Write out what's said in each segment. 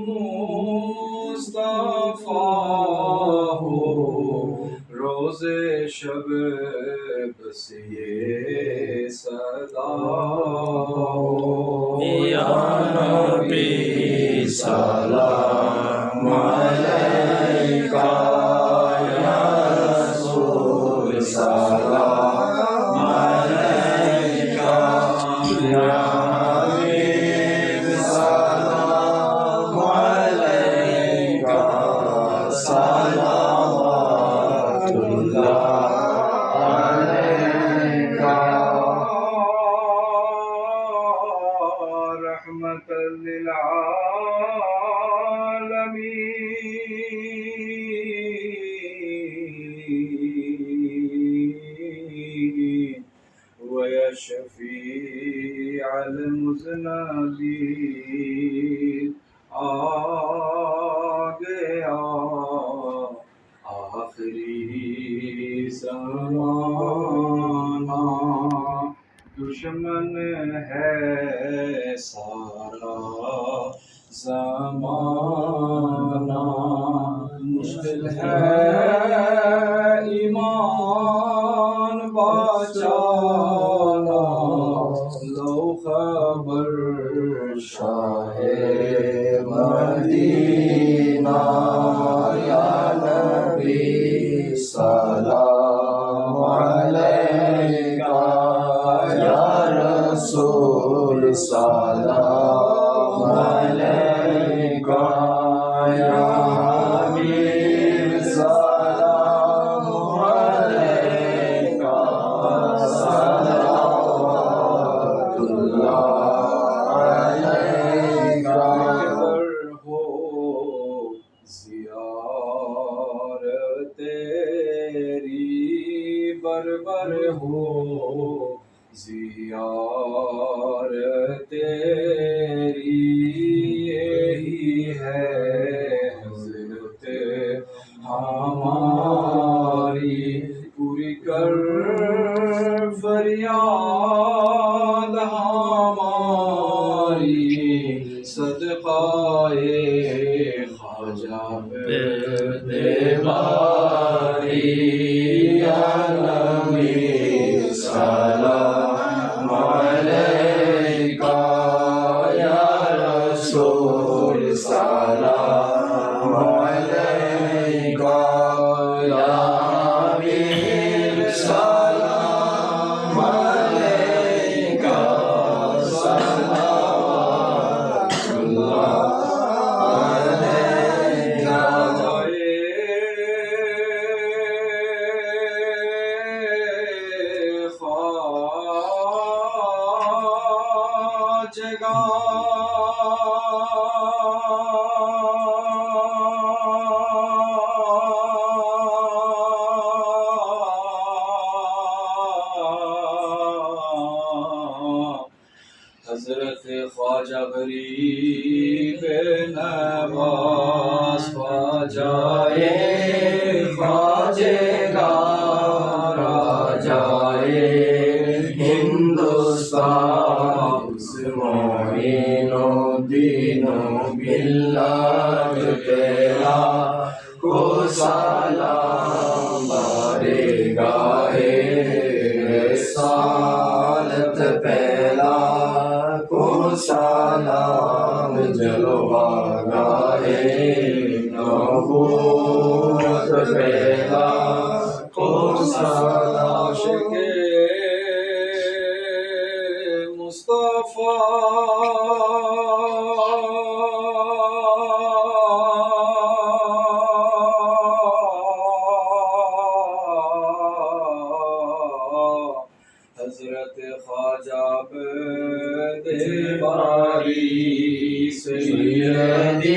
مصطفیٰ ہو روز شب بس یہ صدا ہو یا نبی سلام علیکہ یا رسول سلام رحمت للعالمين. ويا شفيع المذنبين آگیا آخری زمانہ دشمن زمانہ مشکل ہے ایمان بچانا۔ لو خبر شاہ مدینہ یا نبی سلام تیری بربر ہو یہی ہے حضرت ہماری صدقائے خواجہ دیواری یا نبی سلام علیکہ یا رسول سلام علیکہ یا جگہ حضرت خواجہ غریب نواز خواجہ ہندوستان معین و تیرا کو سلام بارے گاہے رسالت پہلا کو سلام جلوہ گاہے نبوت پہلا کو سلام حضرت خواجہ دیواری سے سیدی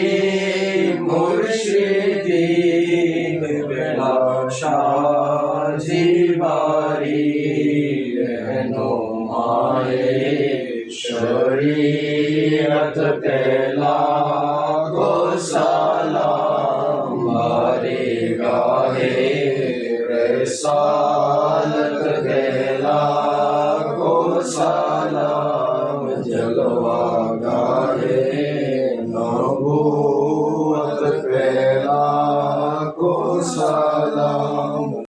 مرشدی رسالت پہلا کو سلام جلوہ